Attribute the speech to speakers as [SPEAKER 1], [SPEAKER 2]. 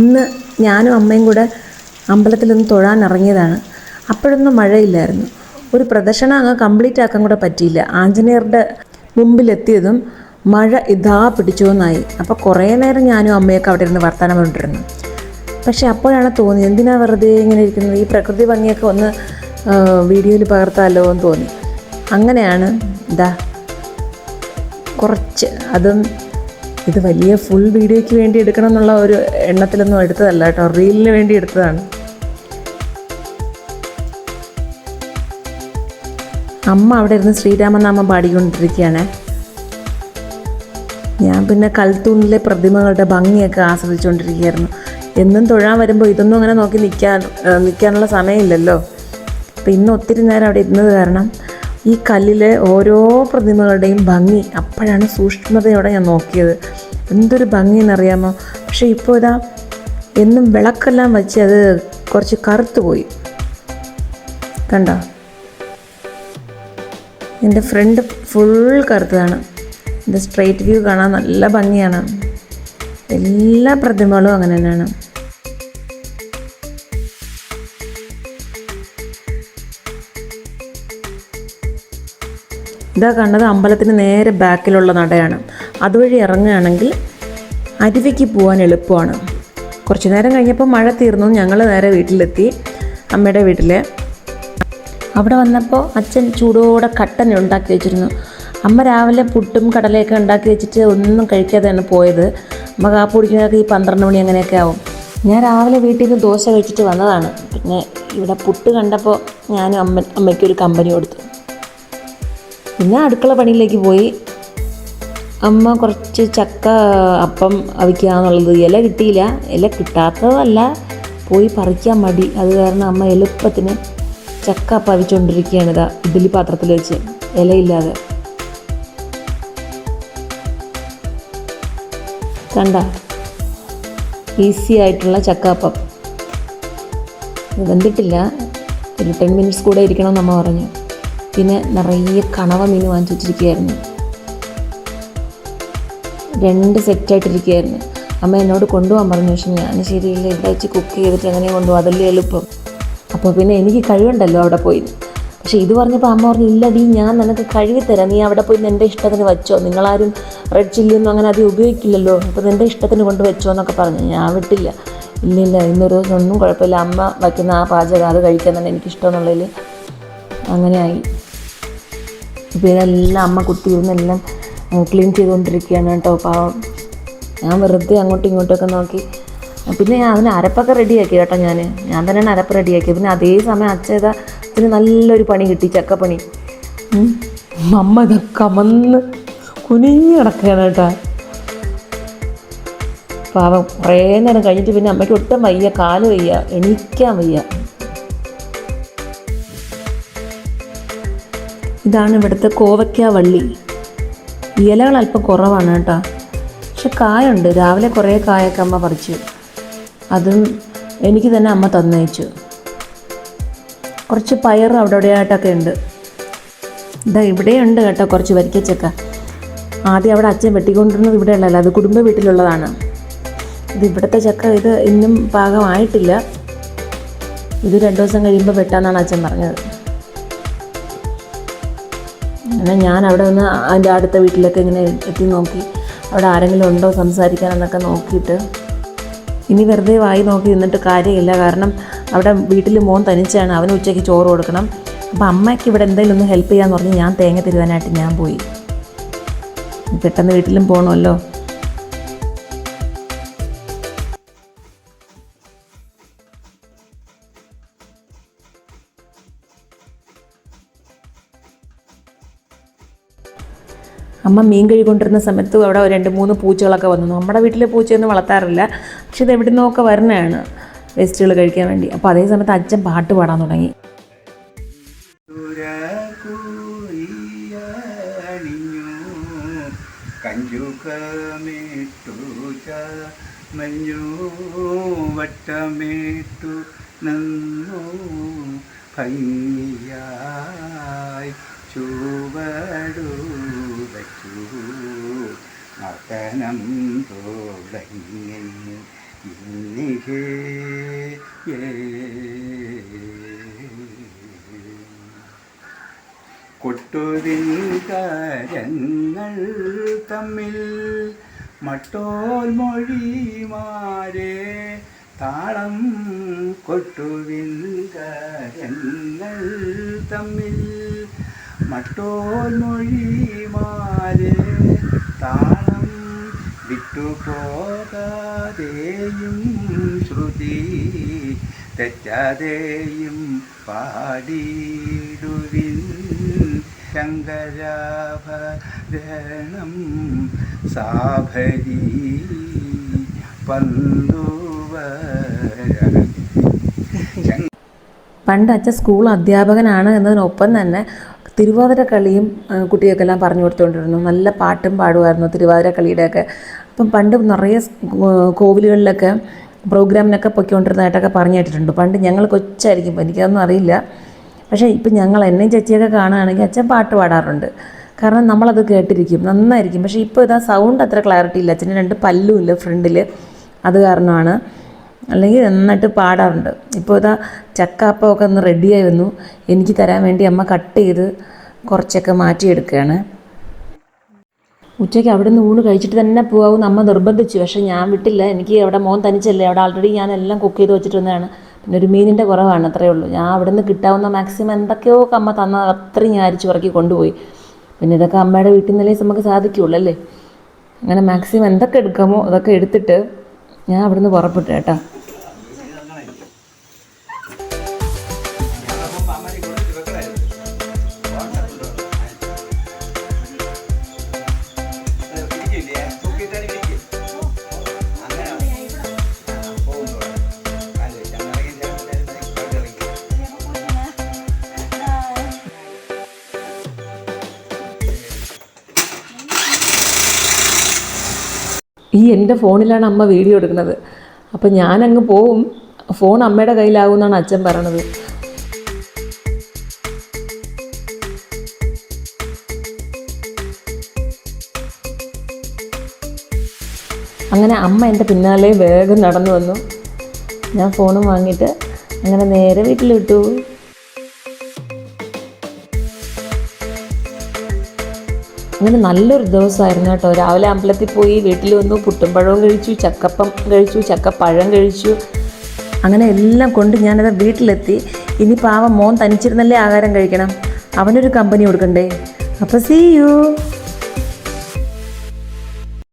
[SPEAKER 1] ഇന്ന് ഞാനും അമ്മയും കൂടെ അമ്പലത്തിലൊന്ന് തൊഴാൻ ഇറങ്ങിയതാണ്. അപ്പോഴൊന്നും മഴയില്ലായിരുന്നു. ഒരു പ്രദക്ഷിണം അങ്ങ് കംപ്ലീറ്റ് ആക്കാൻ കൂടെ പറ്റിയില്ല. ആഞ്ജനേയറുടെ മുമ്പിലെത്തിയതും മഴ ഇതാ പിടിച്ചോന്നായി അപ്പോൾ കുറേ നേരം ഞാനും അമ്മയൊക്കെ അവിടെ ഇരുന്ന് വർത്തമാനം കൊണ്ടിരുന്നു പക്ഷേ അപ്പോഴാണ് തോന്നിയത് എന്തിനാ വെറുതെ ഇങ്ങനെ ഇരിക്കുന്നത്? ഈ പ്രകൃതി ഭംഗിയൊക്കെ ഒന്ന് വീഡിയോയിൽ പകർത്താമല്ലോ എന്ന് തോന്നി. അങ്ങനെയാണ് ഇതാ കുറച്ച് അതും ഇത് വലിയ ഫുൾ വീഡിയോയ്ക്ക് വേണ്ടി എടുക്കണം എന്നുള്ള ഒരു എണ്ണത്തിലൊന്നും എടുത്തതല്ല കേട്ടോ. റീലിന് വേണ്ടി എടുത്തതാണ്. അമ്മ അവിടെ ഇരുന്ന് ശ്രീരാമനാമം പാടിക്കൊണ്ടിരിക്കുകയാണ്. ഞാൻ പിന്നെ കൽത്തൂണിലെ പ്രതിമകളുടെ ഭംഗിയൊക്കെ ആസ്വദിച്ചുകൊണ്ടിരിക്കുകയായിരുന്നു. എന്നും തൊഴാൻ വരുമ്പോൾ ഇതൊന്നും അങ്ങനെ നോക്കി നിൽക്കാൻ നിൽക്കാനുള്ള സമയമില്ലല്ലോ. അപ്പം ഇന്ന് ഒത്തിരി നേരം അവിടെ ഇരുന്നത് കാരണം ഈ കല്ലിലെ ഓരോ പ്രതിമകളുടെയും ഭംഗി അപ്പോഴാണ് സൂക്ഷ്മതയോടെ ഞാൻ നോക്കിയത്. എന്തൊരു ഭംഗി എന്നറിയാമോ പക്ഷേ ഇപ്പോൾ ഇതാ എന്നും വിളക്കെല്ലാം വെച്ച് അത് കുറച്ച് കറുത്തു പോയി. കണ്ടോ? എന്റെ ഫ്രണ്ട് ഫുൾ കറുത്തതാണ്. എന്റെ സ്ട്രെയിറ്റ് വ്യൂ കാണാൻ നല്ല ഭംഗിയാണ്. എല്ലാ പ്രതിമകളും അങ്ങനെ തന്നെയാണ്. ഇതാ കണ്ടത് അമ്പലത്തിന് നേരെ ബാക്കിലുള്ള നടയാണ്. അതുവഴി ഇറങ്ങുകയാണെങ്കിൽ അരുവിക്ക് പോകാൻ എളുപ്പമാണ്. കുറച്ച് നേരം കഴിഞ്ഞപ്പോൾ മഴ തീർന്നു. ഞങ്ങൾ നേരെ വീട്ടിലെത്തി അമ്മയുടെ വീട്ടിൽ അവിടെ വന്നപ്പോൾ അച്ഛൻ ചൂടോടെ കട്ടൻ ഉണ്ടാക്കി വെച്ചിരുന്നു. അമ്മ രാവിലെ പുട്ടും കടലയൊക്കെ ഉണ്ടാക്കി വെച്ചിട്ട് ഒന്നും കഴിക്കാതെയാണ് പോയത്. അമ്മ കാപ്പ് കുടിക്കുന്നതൊക്കെ ഈ പന്ത്രണ്ട് മണി അങ്ങനെയൊക്കെ ആവും. ഞാൻ രാവിലെ വീട്ടിൽ നിന്ന് ദോശ കഴിച്ചിട്ട് വന്നതാണ്. പിന്നെ ഇവിടെ പുട്ട് കണ്ടപ്പോൾ ഞാനും അമ്മ അമ്മയ്ക്കൊരു കമ്പനി കൊടുത്തു. പിന്നെ അടുക്കള പണിയിലേക്ക് പോയി. അമ്മ കുറച്ച് ചക്ക അപ്പം അവിക്കുക എന്നുള്ളത്. ഇല കിട്ടിയില്ല. ഇല കിട്ടാത്തതല്ല. പോയി പറിക്കാൻ മടി. അത് കാരണം അമ്മ എളുപ്പത്തിന് ചക്ക അപ്പം അവിച്ചുകൊണ്ടിരിക്കുകയാണ് ഇതാ ഇഡ്ഡലി പാത്രത്തിൽ വെച്ച്. ഇലയില്ലാതെ. കണ്ട? ഈസി ആയിട്ടുള്ള ചക്കാപ്പം വെന്തിട്ടില്ല ഒരു ടെൻ മിനിറ്റ്സ് കൂടെ ഇരിക്കണം അമ്മ പറഞ്ഞു. പിന്നെ നിറയെ കണവ മീൻ വാങ്ങിച്ചു വെച്ചിരിക്കുകയായിരുന്നു. രണ്ട് സെറ്റായിട്ടിരിക്കുകയായിരുന്നു അമ്മ എന്നോട് കൊണ്ടുപോകാൻ പറഞ്ഞു പക്ഷെ ഞാൻ ശരിയില്ല ഇവിടെ വെച്ച് കുക്ക് ചെയ്തിട്ട് എങ്ങനെ കൊണ്ടുപോകും? അതല്ലേ എളുപ്പം. അപ്പോൾ പിന്നെ എനിക്ക് കഴിവുണ്ടല്ലോ അവിടെ പോയി. പക്ഷേ ഇത് പറഞ്ഞപ്പോൾ അമ്മ പറഞ്ഞു ഇല്ല ഇല്ലടി ഞാൻ നിനക്ക് കഴുകി തരാം. നീ അവിടെ പോയി നിന്റെ ഇഷ്ടത്തിന് വെച്ചോ. നിങ്ങളാരും റെഡ് ചില്ലിയൊന്നും അങ്ങനെ അധികം ഉപയോഗിക്കില്ലല്ലോ. അപ്പോൾ നിന്റെ ഇഷ്ടത്തിന് കൊണ്ട് വെച്ചോ എന്നൊക്കെ പറഞ്ഞു. ഞാൻ വിട്ടില്ല. ഇല്ല ഇല്ല ഇന്നൊരു ദിവസം ഒന്നും കുഴപ്പമില്ല. അമ്മ വയ്ക്കുന്ന ആ പാചകം അത് കഴിക്കാൻ തന്നെ എനിക്കിഷ്ടമെന്നുള്ളതിൽ അങ്ങനെയായി ഇതെല്ലാം അമ്മ കുത്തിയിരുന്ന് എല്ലാം ക്ലീൻ ചെയ്തുകൊണ്ടിരിക്കുകയാണ് കേട്ടോ. പാവം. ഞാൻ വെറുതെ അങ്ങോട്ടും ഇങ്ങോട്ടൊക്കെ നോക്കി. പിന്നെ ഞാൻ അതിന് അരപ്പൊക്കെ റെഡിയാക്കി കേട്ടോ ഞാൻ ഞാൻ തന്നെയാണ് അരപ്പ് റെഡിയാക്കിയത് പിന്നെ അതേ സമയം അച്ഛത അച്ഛന് നല്ലൊരു പണി കിട്ടി ചക്കപ്പണി. അമ്മ ഇതൊക്കെ കമന്ന് കുനിഞ്ഞ് കിടക്കുകയാണ് കേട്ടോ. പാവം കുറേ നേരം കഴിഞ്ഞിട്ട് പിന്നെ അമ്മയ്ക്ക് ഒട്ടും വയ്യ കാൽ വയ്യ എണീക്കാൻ വയ്യ. ഇതാണ് ഇവിടുത്തെ കോവയ്ക്ക വള്ളി. ഇലകൾ അല്പം കുറവാണ് കേട്ടോ. പക്ഷെ കായുണ്ട്. രാവിലെ കുറേ കായൊക്കെ അമ്മ പറിച്ചു. അതും എനിക്ക് തന്നെ അമ്മ തന്നയച്ചു. കുറച്ച് പയർ അവിടെ ഇവിടെയായിട്ടൊക്കെ ഉണ്ട്. ഇതാ ഇവിടെയുണ്ട് കേട്ടോ കുറച്ച് വരിക്കച്ചക്ക. ആദ്യം അവിടെ അച്ഛൻ വെട്ടിക്കൊണ്ടിരുന്നത് ഇവിടെ ഉള്ളതല്ല അത് കുടുംബ വീട്ടിലുള്ളതാണ്. ഇത് ഇവിടുത്തെ ചക്ക ഇത് ഇന്നും പാകമായിട്ടില്ല. ഇത് രണ്ടു ദിവസം കഴിയുമ്പോൾ വെട്ടാന്നാണ് അച്ഛൻ പറഞ്ഞത്. അങ്ങനെ ഞാൻ അവിടെ നിന്ന് അതിന്റെ അടുത്ത വീട്ടിലൊക്കെ ഇങ്ങനെ എത്തി നോക്കി. അവിടെ ആരെങ്കിലും ഉണ്ടോ സംസാരിക്കാനെന്നൊക്കെ നോക്കിയിട്ട്. ഇനി വെറുതെ വായി നോക്കി നിന്നിട്ട് കാര്യമില്ല. കാരണം അവിടെ വീട്ടിൽ മോൻ തനിച്ചാണ്. അവന് ഉച്ചയ്ക്ക് ചോറ് കൊടുക്കണം. അപ്പോൾ അമ്മയ്ക്ക് ഇവിടെ എന്തെങ്കിലും ഒന്ന് ഹെൽപ്പ് ചെയ്യാമെന്ന് പറഞ്ഞ് ഞാൻ തേങ്ങ തരുവാനായിട്ട് ഞാൻ പോയി. പെട്ടെന്ന് വീട്ടിലും പോകണമല്ലോ അമ്മ മീൻ കഴുകൊണ്ടിരുന്ന സമയത്ത് അവിടെ രണ്ട് മൂന്ന് പൂച്ചകളൊക്കെ വന്നു. നമ്മുടെ വീട്ടിലെ പൂച്ചയൊന്നും വളർത്താറില്ല. പക്ഷെ ഇത് എവിടെ നിന്നൊക്കെ വരുന്നതാണ് വേസ്റ്റുകൾ കഴിക്കാൻ വേണ്ടി. അപ്പോൾ അതേ സമയത്ത് അച്ഛൻ പാട്ട് പാടാൻ തുടങ്ങി.
[SPEAKER 2] മഞ്ഞു വട്ടമിട്ടു ഭംഗിയായി ചുവടു വച്ചു നർത്തനം തുടങ്ങി കരങ്ങൾ തമ്മിൽ മട്ടോൽ മൊഴി മൊഴിമാരെ താളം കൊട്ടുവിൻ കരങ്ങൾ തമ്മിൽ മട്ടോൽ മൊഴിമാരെ താളം വിട്ടുപോകാതെയും ശ്രുതി തെറ്റാതെയും പാടിയിടുവിൻ ശങ്കരാഭരണം സാഭരി പന്തുവ
[SPEAKER 1] പണ്ട് അച്ഛൻ സ്കൂൾ അധ്യാപകനാണ് എന്നതിനൊപ്പം തന്നെ തിരുവാതിര കളിയും ആ, കുട്ടികൾക്കെല്ലാം പറഞ്ഞു കൊടുത്തുകൊണ്ടിരുന്നു നല്ല പാട്ടും പാടുമായിരുന്നു തിരുവാതിര കളിയുടെയൊക്കെ. അപ്പം പണ്ട് നിറയെ കോവിലുകളിലൊക്കെ പ്രോഗ്രാമിനൊക്കെ പൊയ്ക്കൊണ്ടിരുന്നതായിട്ടൊക്കെ പറഞ്ഞു കേട്ടിട്ടുണ്ട്. പണ്ട് ഞങ്ങൾ കൊച്ചായിരിക്കും എനിക്കതൊന്നും അറിയില്ല. പക്ഷേ ഇപ്പം ഞങ്ങൾ എന്നെയും ചേച്ചിയൊക്കെ കാണുകയാണെങ്കിൽ അച്ഛൻ പാട്ട് പാടാറുണ്ട്. കാരണം നമ്മളത് കേട്ടിരിക്കും നന്നായിരിക്കും. പക്ഷേ ഇപ്പോൾ ഇതാ സൗണ്ട് അത്ര ക്ലാരിറ്റി ഇല്ല. അച്ഛന് രണ്ട് പല്ലും ഇല്ല ഫ്രണ്ടിൽ അത് കാരണമാണ്. അല്ലെങ്കിൽ നന്നായിട്ട് പാടാറുണ്ട്. ഇപ്പോൾ ഇതാ ചക്കാപ്പമൊക്കെ ഒന്ന് റെഡിയായി വന്നു. എനിക്ക് തരാൻ വേണ്ടി അമ്മ കട്ട് ചെയ്ത് കുറച്ചൊക്കെ മാറ്റിയെടുക്കുകയാണ്. ഉച്ചയ്ക്ക് അവിടെ നിന്ന് ഊണ് കഴിച്ചിട്ട് തന്നെ പോകാമെന്ന് അമ്മ നിർബന്ധിച്ചു. പക്ഷേ ഞാൻ വിട്ടില്ല. എനിക്ക് അവിടെ മോൻ തനിച്ചല്ലേ. അവിടെ ആൾറെഡി ഞാൻ എല്ലാം കുക്ക് ചെയ്ത് വെച്ചിട്ട് വന്നതാണ് പിന്നെ ഒരു മീനിന്റെ കുറവാണ്. അത്രയേ ഉള്ളൂ. ഞാൻ അവിടെ നിന്ന് കിട്ടാവുന്ന മാക്സിമം എന്തൊക്കെയോ അമ്മ തന്ന അത്രയും ഞാൻ അരിച്ചു പറക്കി കൊണ്ടുപോയി. പിന്നെ ഇതൊക്കെ അമ്മയുടെ വീട്ടിൽ നിന്നല്ലേ നമുക്ക് സാധിക്കുള്ളൂ അല്ലേ? അങ്ങനെ മാക്സിമം എന്തൊക്കെ എടുക്കാമോ അതൊക്കെ എടുത്തിട്ട് ഞാൻ അവിടെ നിന്ന് പുറപ്പെട്ടു കേട്ടോ. ഈ എന്റെ ഫോണിലാണ് അമ്മ വീഡിയോ എടുക്കുന്നത്. അപ്പം ഞാനങ്ങ് പോവും. ഫോൺ അമ്മയുടെ കയ്യിലാകുമെന്നാണ് അച്ഛൻ പറയണത്. അങ്ങനെ അമ്മ എന്റെ പിന്നാലെ വേഗം നടന്നു വന്നു. ഞാൻ ഫോണും വാങ്ങിയിട്ട് അങ്ങനെ നേരെ വീട്ടിൽ വിട്ടു അങ്ങനെ നല്ലൊരു ദിവസമായിരുന്നു കേട്ടോ. രാവിലെ അമ്പലത്തിൽ പോയി വീട്ടിൽ വന്നു പുട്ടുംപഴവും കഴിച്ചു ചക്കപ്പം കഴിച്ചു ചക്കപ്പഴം കഴിച്ചു. അങ്ങനെ എല്ലാം കൊണ്ട് ഞാനത് വീട്ടിലെത്തി. ഇനി പാവം മോൻ തനിച്ചിരുന്നല്ലേ ആഹാരം കഴിക്കണം. അവനൊരു കമ്പനി കൊടുക്കണ്ടേ. അപ്പോൾ സീ യു